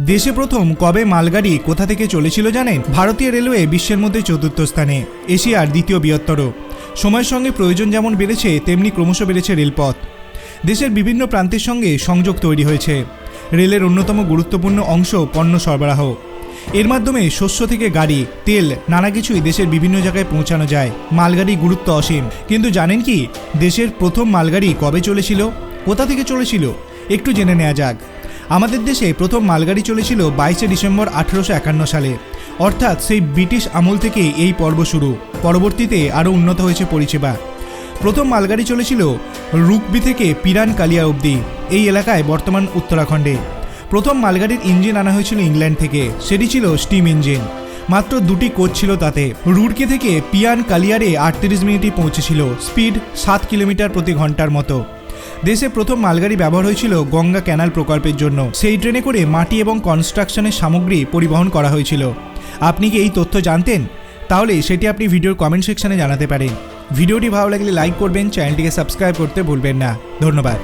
দেশে প্রথম কবে মালগাড়ি কোথা থেকে চলেছিল জানেন? ভারতীয় রেলওয়ে বিশ্বের মধ্যে চতুর্থ স্থানে, এশিয়ার দ্বিতীয় বৃহত্তর। সময়ের সঙ্গে প্রয়োজন যেমন বেড়েছে, তেমনি ক্রমশ বেড়েছে রেলপথ। দেশের বিভিন্ন প্রান্তের সঙ্গে সংযোগ তৈরি হয়েছে। রেলের অন্যতম গুরুত্বপূর্ণ অংশ পণ্য সরবরাহ। এর মাধ্যমে শস্য থেকে গাড়ি, তেল, নানা কিছুই দেশের বিভিন্ন জায়গায় পৌঁছানো যায়। মালগাড়ি গুরুত্ব অসীম। কিন্তু জানেন কি, দেশের প্রথম মালগাড়ি কবে চলেছিল, কোথা থেকে চলেছিল, একটু জেনে নেওয়া যাক। আমাদের দেশে প্রথম মালগাড়ি চলেছিল বাইশে ডিসেম্বর আঠেরোশো একান্ন সালে। অর্থাৎ সেই ব্রিটিশ আমল থেকে এই পর্ব শুরু। পরবর্তীতে আরও উন্নত হয়েছে পরিষেবা। প্রথম মালগাড়ি চলেছিল রুকবি থেকে পিরান কালিয়া অবধি, এই এলাকায় বর্তমান উত্তরাখণ্ডে। প্রথম মালগাড়ির ইঞ্জিন আনা হয়েছিল ইংল্যান্ড থেকে, সেটি ছিল স্টিম ইঞ্জিন। মাত্র দুটি কোচ ছিল তাতে। রুড়কি থেকে পিয়ান কালিয়ারে আটত্রিশ মিনিটে পৌঁছেছিল, স্পিড সাত কিলোমিটার প্রতি ঘণ্টার মতো। দেশে প্রথম মালগাড়ি ব্যবহার হয়েছিল গঙ্গা ক্যানাল প্রকল্পের জন্য। সেই ট্রেনে করে মাটি এবং কনস্ট্রাকশনের সামগ্রী পরিবহন করা হয়েছিল। আপনি কি এই তথ্য জানতেন? তাহলে সেটি আপনি ভিডিওর কমেন্ট সেকশনে জানাতে পারেন। ভিডিওটি ভালো লাগলে লাইক করবেন চ্যানেলটিকে সাবস্ক্রাইব করতে ভুলবেন না। ধন্যবাদ।